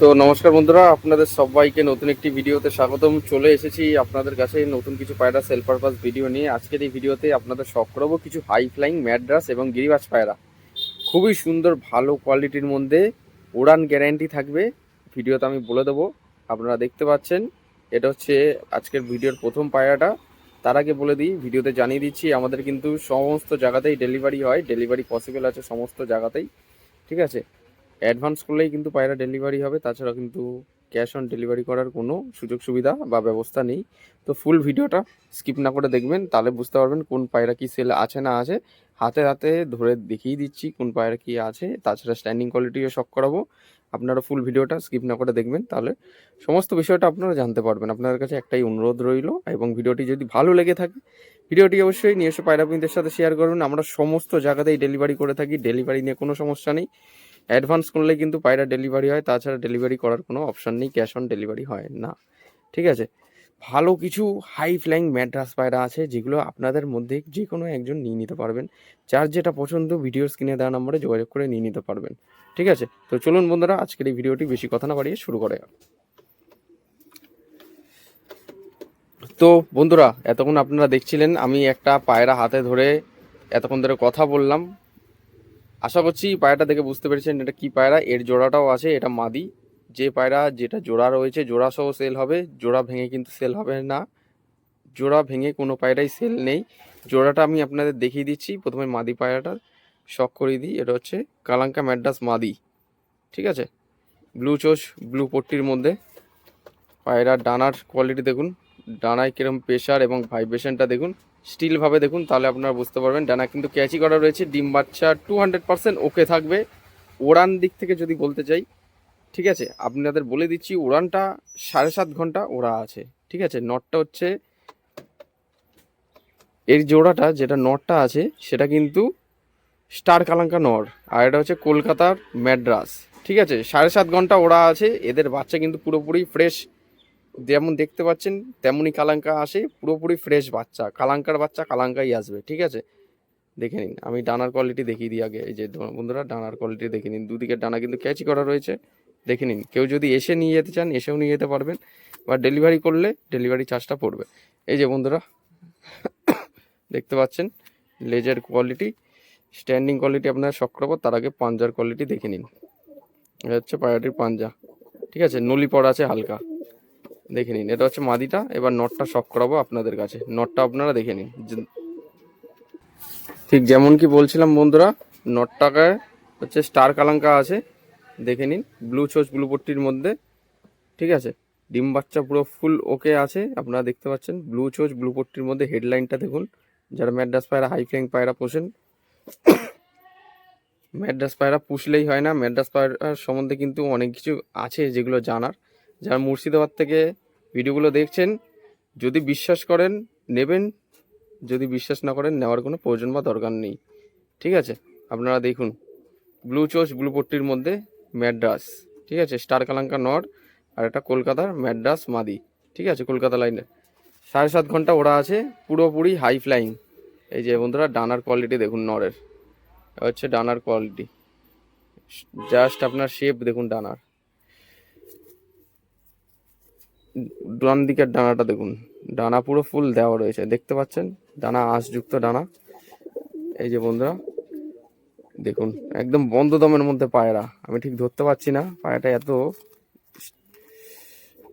তো নমস্কার বন্ধুরা, আপনাদের সবাইকে নতুন একটি ভিডিওতে স্বাগতম। চলে এসেছি আপনাদের কাছে নতুন কিছু পায়রা সেল পারপাস ভিডিও নিয়ে। আজকের এই ভিডিওতে আপনাদের শখ করাবো কিছু হাই ফ্লাইং ম্যাড্রাস এবং গিরিবাজ পায়রা। খুবই সুন্দর, ভালো কোয়ালিটির মধ্যে উড়ান গ্যারান্টি থাকবে। ভিডিওতে আমি বলে দেবো, আপনারা দেখতে পাচ্ছেন, এটা হচ্ছে আজকের ভিডিওর প্রথম পায়রাটা। তার আগে বলে দিই, ভিডিওতে জানিয়ে দিচ্ছি, আমাদের কিন্তু সমস্ত জায়গাতেই ডেলিভারি হয়। ডেলিভারি পসিবল আছে সমস্ত জায়গাতেই, ঠিক আছে? অ্যাডভান্স করলেই কিন্তু পায়রা ডেলিভারি হবে তাছাড়া কিন্তু ক্যাশ অন ডেলিভারি করার কোনো সুযোগ সুবিধা বা ব্যবস্থা নেই। তো ফুল ভিডিওটা স্কিপ না করে দেখবেন, তাহলে বুঝতে পারবেন কোন পায়রা কি সেল আছে না আছে। হাতে হাতে ধরে দেখিয়ে দিচ্ছি কোন পায়রা কি আছে, তাছাড়া স্ট্যান্ডিং কোয়ালিটিও শখ করাবো। আপনারা ফুল ভিডিওটা স্কিপ না করে দেখবেন, তাহলে সমস্ত বিষয়টা আপনারা জানতে পারবেন। আপনাদের কাছে একটাই অনুরোধ রইল, এবং ভিডিওটি যদি ভালো লেগে থাকে, ভিডিওটি অবশ্যই নিয়ে এসে পায়রাপিনদের সাথে শেয়ার করবেন আমরা সমস্ত জায়গাতেই ডেলিভারি করে থাকি ডেলিভারি নিয়ে কোনো সমস্যা নেই। অ্যাডভান্স করলে কিন্তু পায়রা ডেলিভারি হয়, তাছাড়া ডেলিভারি করার কোনো অপশান নেই, ক্যাশ অন ডেলিভারি হয় না। ঠিক আছে? ভালো কিছু হাই ফ্লাইং ম্যাড্রাস পায়রা আছে, যেগুলো আপনাদের মধ্যে যে কোনো একজন নিয়ে নিতে পারবেন। যার যেটা পছন্দ ভিডিওর স্ক্রিনে দেওয়া নম্বরে যোগাযোগ করে নিয়ে নিতে পারবেন। ঠিক আছে? তো চলুন বন্ধুরা, আজকের এই ভিডিওটি বেশি কথা না বাড়িয়ে শুরু করে তো বন্ধুরা, এতক্ষণ আপনারা দেখছিলেন, আমি একটা পায়রা হাতে ধরে এতক্ষণ ধরে কথা বললাম। আশা করছি পায়রাটা দেখে বুঝতে পেরেছেন এটা কি পায়রা। এর জোড়াটাও আছে, এটা মাদি। যে পায়রা, যেটা জোড়া রয়েছে জোড়া সহ সেল হবে। জোড়া ভেঙে কিন্তু সেল হবে না। জোড়া ভেঙে কোনো পায়রাই সেল নেই। জোড়াটা আমি আপনাদের দেখিয়ে দিচ্ছি। প্রথমে মাদি পায়রাটা শখ করিয়ে দিই। এটা হচ্ছে কালাঙ্কা ম্যাড্রাস মাদি। ঠিক আছে? ব্লু চোষ ব্লু পট্টির মধ্যে। পায়রার ডানার কোয়ালিটি দেখুন। ডানায় কিরম প্রেশার এবং ভাইব্রেশনটা দেখুন। স্টিলভাবে দেখুন, তাহলে আপনারা বুঝতে পারবেন। ডানা কিন্তু ক্যাচি করা রয়েছে। ডিম বাচ্চা টু হান্ড্রেড পার্সেন্ট ওকে থাকবে। ওড়ান দিক থেকে যদি বলতে চাই, ঠিক আছে? আপনাদের বলে দিচ্ছি, উড়ানটা সাড়ে সাত ঘণ্টা ওড়া আছে। ঠিক আছে? নটটা হচ্ছে, এর জোড়াটা যেটা নটটা আছে, সেটা কিন্তু স্টার কালাঙ্কা নর, আর এটা হচ্ছে কলকাতার ম্যাড্রাস। ঠিক আছে? সাড়ে সাত ঘণ্টা ওড়া আছে। এদের বাচ্চা কিন্তু পুরোপুরি ফ্রেশ যেমন দেখতে পাচ্ছেন, তেমনই কালাঙ্কা আসে, পুরোপুরি ফ্রেশ বাচ্চা। কালাঙ্কার বাচ্চা কালাঙ্কাই আসবে, ঠিক আছে? দেখে নিন, আমি ডানার কোয়ালিটি দেখিয়ে দিই আগে, এই যে বন্ধুরা, ডানার কোয়ালিটি দেখে নিন। দুদিকের ডানা কিন্তু ক্যাচি করা রয়েছে, দেখে নিন। কেউ যদি এসে নিয়ে যেতে চান, এসেও নিয়ে যেতে পারবেন বা ডেলিভারি করলে ডেলিভারি চার্জটা পড়বে। এই যে বন্ধুরা, দেখতে পাচ্ছেন লেজের কোয়ালিটি স্ট্যান্ডিং কোয়ালিটি আপনার শখ করব তার আগে পাঞ্জার কোয়ালিটি দেখে নিন। এটা হচ্ছে পায়রাটির পাঞ্জা, ঠিক আছে? নলি পড়া আছে হালকা। দেখে নিন। এটা হচ্ছে মাদিটা। এবার নটটা শখ করাবো আপনাদের কাছে। নটটা আপনারা দেখে নিন। ঠিক যেমন কি বলছিলাম বন্ধুরা নটটাকে হচ্ছে স্টার কালাঙ্কা আছে। দেখে নিন ব্লু চোচ ব্লু পট্টির মধ্যে। ঠিক আছে? ডিম বাচ্চা পুরো ফুল ওকে আছে। আপনারা দেখতে পাচ্ছেন ব্লু চোচ ব্লু পট্টির মধ্যে হেডলাইনটা দেখুন। যারা ম্যাড্রাস পায়রা হাই ফ্লাইং পায়রা পোষেন ম্যাড্রাস পায়রা পুষলেই হয় না। ম্যাড্রাস পায়রার সম্বন্ধে কিন্তু অনেক কিছু আছে যেগুলো জানার। যারা মুর্শিদাবাদ থেকে ভিডিওগুলো দেখছেন, যদি বিশ্বাস করেন, নেবেন। যদি বিশ্বাস না করেন, নেওয়ার কোনো প্রয়োজন বা দরকার নেই। ঠিক আছে? আপনারা দেখুন। ব্লু চোচ ব্লু পট্টির মধ্যে ম্যাড্রাস। ঠিক আছে? স্টার কালাঙ্কা নর আর একটা কলকাতার ম্যাড্রাস মাদি। ঠিক আছে? কলকাতা লাইনের। সাড়ে সাত ঘণ্টা ওরা আছে। পুরোপুরি হাই ফ্লাইং এই যে বন্ধুরা, ডানার কোয়ালিটি দেখুন নরের। হচ্ছে ডানার কোয়ালিটি জাস্ট আপনার শেপ দেখুন ডানার। ডান দিকের ডানাটা দেখুন। ডানা পুরো ফুল দেওয়া রয়েছে, দেখতে পাচ্ছেন? ডানা আঁশযুক্ত ডানা। এই যে বন্ধুরা, দেখুন, একদম বন্ধ দমের মধ্যে পায়রা। আমি ঠিক ধরতে পারছি না, পায়রাটা এত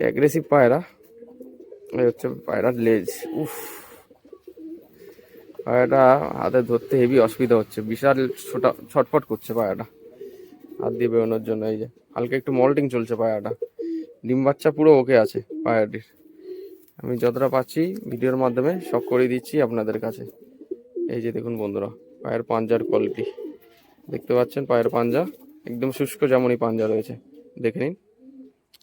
অ্যাগ্রেসিভ পায়রা। এই হচ্ছে পায়রার লেজ। উফ, পায়রাটা হাতে ধরতে হেভি অসুবিধা হচ্ছে। বিশাল ছোটা, ছটফট করছে পায়রাটা। হাত দিয়ে বেরোনোর জন্য এই যে, হালকা একটু মল্টিং চলছে পায়রাটা। ডিম বাচ্চা পুরো ওকে আছে পায়রাটির আমি যতটা পাচ্ছি ভিডিওর মাধ্যমে সব করে দিচ্ছি আপনাদের কাছে। এই যে দেখুন বন্ধুরা, পায়ের পাঞ্জার কোয়ালিটি দেখতে পাচ্ছেন পায়ের পাঞ্জা, একদম শুষ্ক যেমনই পাঞ্জা রয়েছে। দেখে নিন।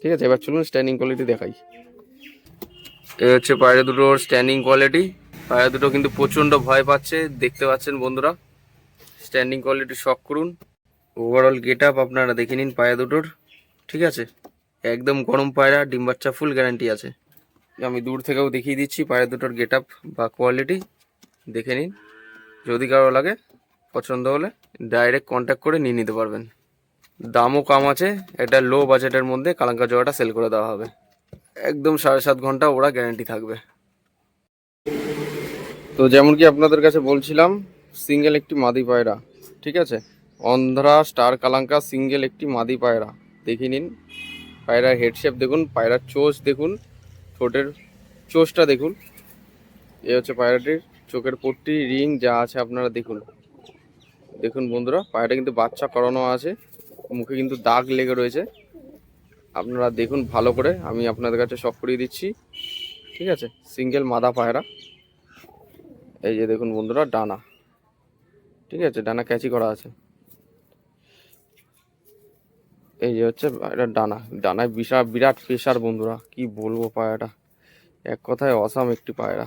ঠিক আছে, এবার চলুন স্ট্যান্ডিং কোয়ালিটি দেখাই। এই হচ্ছে পায়রা দুটোর স্ট্যান্ডিং কোয়ালিটি পায়রা দুটো কিন্তু প্রচণ্ড ভয় পাচ্ছে, দেখতে পাচ্ছেন বন্ধুরা। স্ট্যান্ডিং কোয়ালিটি শখ করুন। ওভারঅল গেট আপ আপনারা দেখে নিন পায়রা দুটোর। ঠিক আছে? একদম গরম পায়রা, ডিম বাচ্চা ফুল গ্যারান্টি আছে। আমি দূর থেকেও দেখিয়ে দিচ্ছি পায়রা দুটোর গেট আপ বা কোয়ালিটি দেখে নিন। যদি কারও লাগে, পছন্দ হলে ডাইরেক্ট কন্ট্যাক্ট করে নিয়ে নিতে পারবেন। দামও কম আছে, একটা লো বাজেটের মধ্যে কালাঙ্কা জোড়াটা সেল করে দেওয়া হবে। একদম সাড়ে সাত ঘণ্টা ওরা গ্যারান্টি থাকবে। তো যেমন কি আপনাদের কাছে বলছিলাম সিঙ্গেল একটি মাদি পায়রা, ঠিক আছে? অন্ধ্রা স্টার কালাঙ্কা সিঙ্গেল একটি মাদি পায়রা। দেখে নিন। পায়রার হেডশেপ দেখুন পায়রার চোচ দেখুন, ঠোঁটের চোচটা দেখুন। এ হচ্ছে পায়রাটির চোখের পট্টি, রিং যা আছে আপনারা দেখুন। দেখুন বন্ধুরা, পায়রাটা কিন্তু বাচ্চা করানো আছে, মুখে কিন্তু দাগ লেগে রয়েছে। আপনারা দেখুন ভালো করে, আমি আপনাদের কাছে সব করিয়ে দিচ্ছি। ঠিক আছে? সিঙ্গেল মাদা পায়রা। এই যে দেখুন বন্ধুরা, ডানা। ঠিক আছে, ডানা ক্যাচি করা আছে। এই যে হচ্ছে, এটা ডানা। ডানায় বিশাল বিরাট প্রেশার বন্ধুরা, কি বলব পায়রাটা? এক কথায় অসাম একটি পায়রা।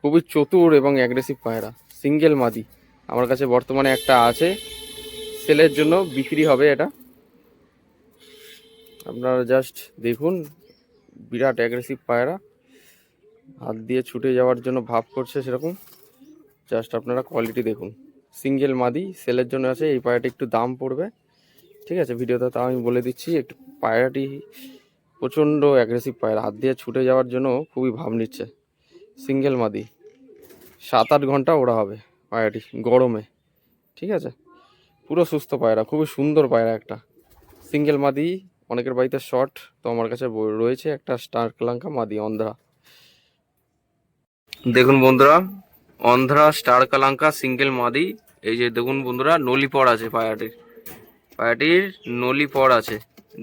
খুবই চতুর এবং অ্যাগ্রেসিভ পায়রা সিঙ্গেল মাদি। আমার কাছে বর্তমানে একটা আছে, সেলের জন্য বিক্রি হবে এটা। আপনারা জাস্ট দেখুন, বিরাট অ্যাগ্রেসিভ পায়রা। হাত দিয়ে ছুটে যাওয়ার জন্য ভাব করছে সেরকম। জাস্ট আপনারা কোয়ালিটি দেখুন। সিঙ্গেল মাদি, সেলের জন্য আছে, এই পায়রাটি একটু দাম পড়বে। ঠিক আছে, ভিডিওতে তাও আমি বলে দিচ্ছি, একটু পায়রাটি প্রচণ্ড অ্যাগ্রেসিভ পায়রা হাত দিয়ে ছুটে যাওয়ার জন্য খুবই ভাব নিচ্ছে। সিঙ্গেল মাদি, সাত আট ঘণ্টা ওরা হবে পায়রাটি গরমে। ঠিক আছে, পুরো সুস্থ পায়রা, খুবই সুন্দর পায়রা একটা। সিঙ্গেল মাদি, অনেকের বাড়িতে শর্ট, তো আমার কাছে রয়েছে একটা স্টার কালাঙ্কা মাদি, অন্ধ্রা। দেখুন বন্ধুরা অন্ধ্রা, স্টার কালাঙ্কা, সিঙ্গেল মাদি। এই যে দেখুন বন্ধুরা নলি পড় আছে পায়রাটির পায়রাটির নলি পড় আছে।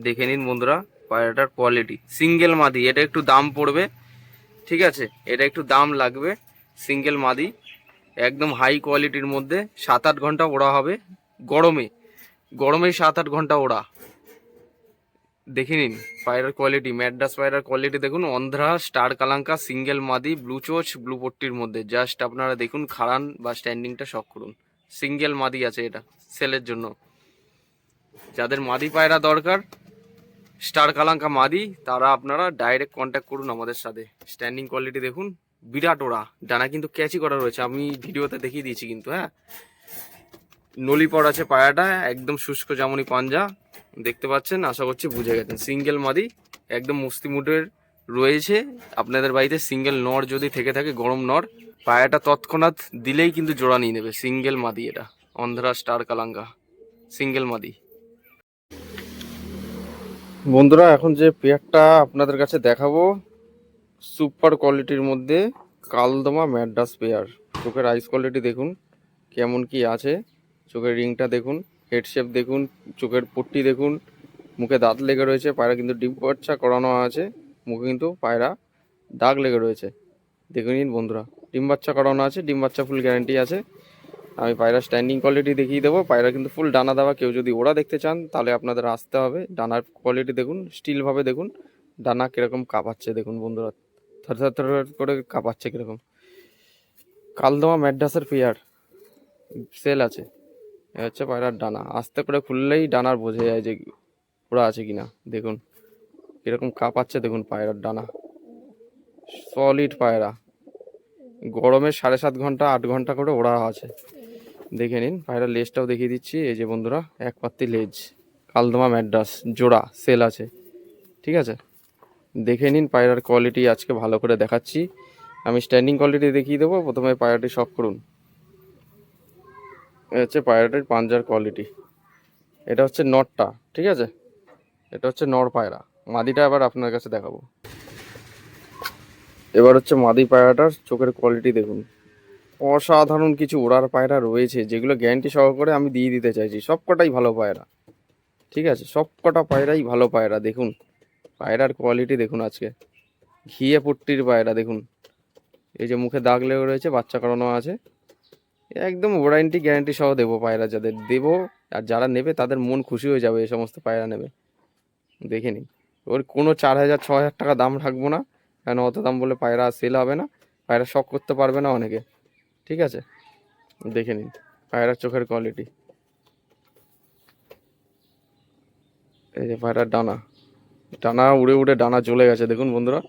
দেখে নিন বন্ধুরা পায়রাটার কোয়ালিটি সিঙ্গেল মাদি, এটা একটু দাম পড়বে, ঠিক আছে? এটা একটু দাম লাগবে, সিঙ্গেল মাদি। একদম হাই কোয়ালিটির মধ্যে, সাত আট ঘণ্টা ওড়া হবে, গরমে। গরমে সাত আট ঘণ্টা ওড়া। দেখে নিন। পায়রার কোয়ালিটি ম্যাড্রাস পায়রার কোয়ালিটি দেখুন। অন্ধ্রা স্টার কালাঙ্কা সিঙ্গেল মাদি ব্লু চোচ ব্লু পট্টির মধ্যে। জাস্ট আপনারা দেখুন, খাড়ান বা স্ট্যান্ডিংটা শখ করুন। সিঙ্গেল মাদি আছে এটা সেলের জন্য। যাদের মাদি পায়রা দরকার স্টার কালাঙ্কা মাদি, তারা আপনারা ডাইরেক্ট কন্ট্যাক্ট করুন আমাদের সাথে। স্ট্যান্ডিং কোয়ালিটি দেখুন, বিরাট ওরা ডানা কিন্তু ক্যাচি করা রয়েছে, আমি ভিডিওতে দেখিয়ে দিয়েছি কিন্তু হ্যাঁ। নলি পড় আছে পায়াটা, একদম শুষ্ক যেমনই পাঞ্জা। দেখতে পাচ্ছেন, আশা করছি বুঝে গেছেন। সিঙ্গেল মাদি, একদম মস্তি মুডের রয়েছে। আপনাদের বাড়িতে সিঙ্গেল নর যদি থেকে থাকে, গরম নর পায়াটা তৎক্ষণাৎ দিলেই কিন্তু জোড়া নিয়ে নেবে। সিঙ্গেল মাদি এটা, অন্ধ্রা স্টার কালাঙ্গা, সিঙ্গেল মাদি। বন্ধুরা, এখন যে পেয়ারটা আপনাদের কাছে দেখাবো, সুপার কোয়ালিটির মধ্যে কালদমা ম্যাডাস পেয়ার। চোখের আইস কোয়ালিটি দেখুন, কেমন কি আছে, চোখের রিংটা দেখুন। হেড শেপ দেখুন, চোখের পট্টি দেখুন, মুখে দাঁত লেগে রয়েছে, পায়রা কিন্তু ডিম বাচ্চা করানো আছে, মুখে কিন্তু পায়রা দাগ লেগে রয়েছে। দেখে নিন বন্ধুরা, ডিম বাচ্চা করানো আছে, ডিম বাচ্চা ফুল গ্যারান্টি আছে। আমি পায়রা স্ট্যান্ডিং কোয়ালিটি দেখিয়ে দেবো, পায়রা কিন্তু ফুল ডানা দেওয়া, কেউ যদি ওরা দেখতে চান, তাহলে আপনাদের আসতে হবে। ডানার কোয়ালিটি দেখুন স্টিলভাবে দেখুন, ডানা কীরকম কাঁপাচ্ছে দেখুন বন্ধুরা, থর থর থর করে কাঁপাচ্ছে কীরকম। কালদমা ম্যাডাসের পেয়ার সেল আছে। এ হচ্ছে পায়রার ডানা। আস্তে করে খুললেই ডানার বোঝা যায় যে ওরা আছে কিনা। দেখুন, কীরকম কাঁপাচ্ছে দেখুন পায়রার ডানা। সলিড পায়রা। গরমে সাড়ে সাত ঘণ্টা, আট ঘণ্টা করে ওড়া আছে। দেখে নিন, পায়রার লেজটাও দেখিয়ে দিচ্ছি। এই যে বন্ধুরা, এক পাত্তি লেজ। কালদমা ম্যাড্রাস, জোড়া, সেল আছে। ঠিক আছে? দেখে নিন পায়রার কোয়ালিটি আজকে ভালো করে দেখাচ্ছি। আমি স্ট্যান্ডিং কোয়ালিটি দেখিয়ে দেবো। প্রথমে পায়রাটি শখ করুন। হচ্ছে পায়রাটির পাঞ্জার কোয়ালিটি এটা হচ্ছে নটটা, ঠিক আছে? এটা হচ্ছে নর পায়রা। মাদিটা আবার আপনার কাছে দেখাবো। এবার হচ্ছে মাদি পায়রাটার চোখের কোয়ালিটি দেখুন। অসাধারণ কিছু ওড়ার পায়রা রয়েছে, যেগুলো গ্যারান্টি সহকারে আমি দিয়ে দিতে চাইছি। সব কটাই ভালো পায়রা, ঠিক আছে? সব কটা পায়রাই ভালো পায়রা, দেখুন। পায়রার কোয়ালিটি দেখুন আজকে। ঘিয়ে পুট্টির পায়রা, দেখুন। এই যে মুখে দাগ লেগে রয়েছে, বাচ্চা করানো আছে। একদম ওয়ারেন্টি গ্যারান্টি সহ দেবো পায়রা যাদের দেবো, আর যারা নেবে তাদের মন খুশি হয়ে যাবে এই সমস্ত পায়রা নেবে। দেখে নিন। ওর কোনো চার হাজার, ছ হাজার টাকা দাম রাখব না, কেন অত দাম বলে পায়রা সেল হবে না, পায়রা শখ করতে পারবে না অনেকে। ঠিক আছে? দেখে নিন, পায়রার চোখের কোয়ালিটি এই যে পায়রার ডানা। ডানা উড়ে উড়ে, ডানা চলে গেছে, দেখুন বন্ধুরা।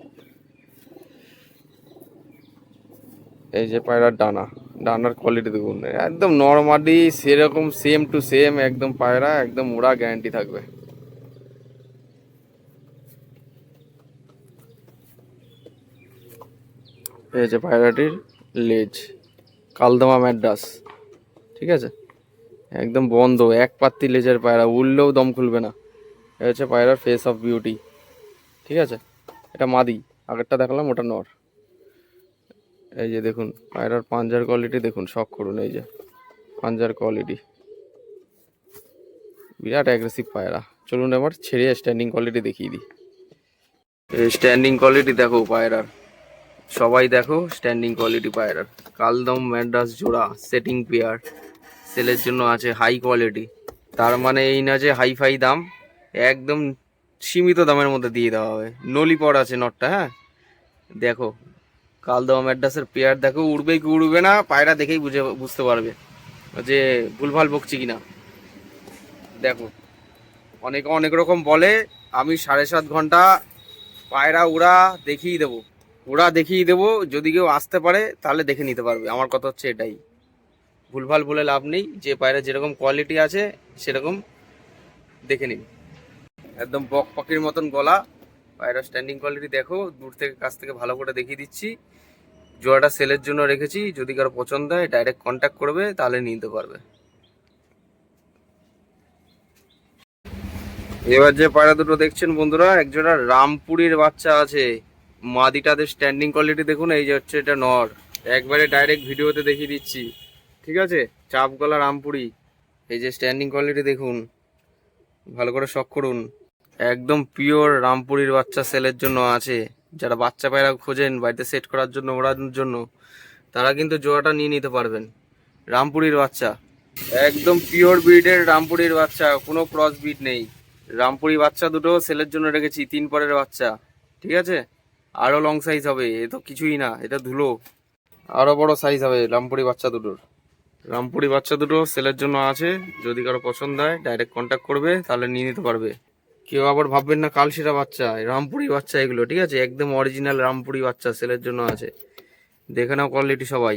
এই যে পায়রার ডানা। ডানার কোয়ালিটি দেখুন। একদম নর্মালি, সেরকম সেম টু সেম একদম পায়রা, একদম ওরা গ্যারান্টি থাকবে। এই হচ্ছে পায়রাটির লেজ, কালদমা ম্যাড্রাস, ঠিক আছে? একদম বন্ধ, এক পাত্তি লেজের পায়রা, উড়লেও দম খুলবে না। এ হচ্ছে পায়রার ফেস অফ বিউটি ঠিক আছে? এটা মাদি, আগেরটা দেখালাম, ওটা নর। এই যে দেখুন পায়রার পাঞ্জার কোয়ালিটি দেখুন শখ করুন, এই যে পাঞ্জার কোয়ালিটি বিরাট অ্যাগ্রেসিভ পায়রা। চলুন এবার ছেড়ে স্ট্যান্ডিং কোয়ালিটি দেখিয়ে দিই। স্ট্যান্ডিং কোয়ালিটি দেখো পায়রার। সবাই দেখো স্ট্যান্ডিং কোয়ালিটি পায়রার। কালদম ম্যাড্রাস জোড়া সেটিং পেয়ার সেলের জন্য আছে হাই কোয়ালিটি তার মানে এই না যে হাই ফাই দাম, একদম সীমিত দামের মধ্যে দিয়ে দেওয়া হবে। নলি পর আছে নটটা হ্যাঁ? দেখো কালদম ম্যাড্রাসের পেয়ার দেখো উড়বে কি উড়বে না, পায়রা দেখেই বুঝে, বুঝতে পারবে যে ভুলভাল বকছি কিনা। দেখো, অনেকে, অনেক রকম বলে, আমি সাড়ে সাত ঘণ্টা পায়রা উড়া দেখিয়ে দেবো। ওরা দেখিয়ে দেবো, যদি কেউ আসতে পারে, তাহলে দেখে নিতে পারবে। আমার কথা হচ্ছে এটাই। ভুলভাল বলে লাভ নেই, যে পায়রা যেরকম কোয়ালিটি আছে, সেরকম দেখে নিন। একদম বক পাখির মতন গলা। পায়রা স্ট্যান্ডিং কোয়ালিটি দেখো, দূর থেকে কাছ থেকে ভালো করে দেখিয়ে দিচ্ছি। জোড়াটা সেলের জন্য রেখেছি, যদি কারও পছন্দ হয় ডাইরেক্ট কন্ট্যাক্ট করবে, তাহলে নিতে পারবে। এবার যে পায়রা দুটো দেখছেন বন্ধুরা একজোড়া রামপুরির বাচ্চা আছে। মাদিটাদের স্ট্যান্ডিং কোয়ালিটি দেখুন, এই যে হচ্ছে এটা নর। একবারে ডাইরেক্ট ভিডিওতে দেখিয়ে দিচ্ছি। ঠিক আছে? চাপ গলা রামপুরি। এই যে স্ট্যান্ডিং কোয়ালিটি দেখুন। ভালো করে শখ করুন। একদম পিওর রামপুরির বাচ্চা সেলের জন্য আছে। যারা বাচ্চা পায়রা খোঁজেন, বাড়িতে সেট করার জন্য ওড়ানোর জন্য, তারা কিন্তু জোড়াটা নিয়ে নিতে পারবেন। রামপুরির বাচ্চা। একদম পিওর ব্রিডের রামপুরির বাচ্চা, কোনো ক্রস ব্রিড নেই। রামপুরি বাচ্চা দুটো সেলের জন্য রেখেছি, তিন পরের বাচ্চা। ঠিক আছে? আরও লং সাইজ হবে, এ তো কিছুই না, এটা ধুলো। আরও বড় সাইজ হবে রামপুরি বাচ্চা দুটোর। রামপুরি বাচ্চা দুটো সেলের জন্য আছে, যদি কারও পছন্দ হয় ডাইরেক্ট কন্ট্যাক্ট করবে, তাহলে নিয়ে নিতে পারবে। কেউ আবার ভাববেন না কালশিরা বাচ্চা রামপুরি বাচ্চা এগুলো, ঠিক আছে? একদম অরিজিনাল রামপুরি বাচ্চা সেলের জন্য আছে। দেখে নাও কোয়ালিটি সবাই।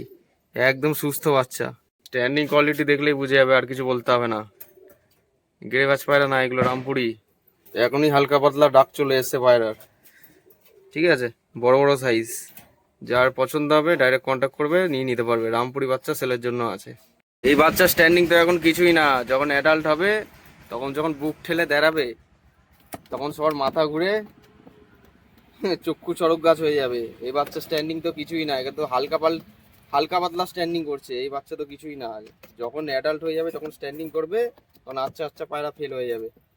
একদম সুস্থ বাচ্চা। স্ট্যান্ডিং কোয়ালিটি দেখলেই বুঝে যাবে, আর কিছু বলতে হবে না। গেড়ে বাজ পায়রা না এগুলো, রামপুরি। এখনই হালকা পাতলা ডাক চলে এসছে পায়রার। ঠিক আছে? বড় বড় সাইজ যার পছন্দ হবে ডাইরেক্ট কন্ট্যাক্ট করবে, নিয়ে নিতে পারবে। রামপুরি বাচ্চা সেলের জন্য আছে। এই বাচ্চা স্ট্যান্ডিং তো এখন কিছুই না। যখন অ্যাডাল্ট হবে, তখন যখন বুক ঠেলে দাঁড়াবে তখন সবার মাথা ঘুরে চক্ষু চড়ক গাছ হয়ে যাবে। এই বাচ্চা স্ট্যান্ডিং তো কিছুই না এটা তো হালকা পাল হালকা পাতলা স্ট্যান্ডিং করছে, এই বাচ্চা তো কিছুই না। যখন অ্যাডাল্ট হয়ে যাবে, তখন স্ট্যান্ডিং করবে, তখন আচ্ছা আচ্ছা পায়রা ফেল হয়ে যাবে।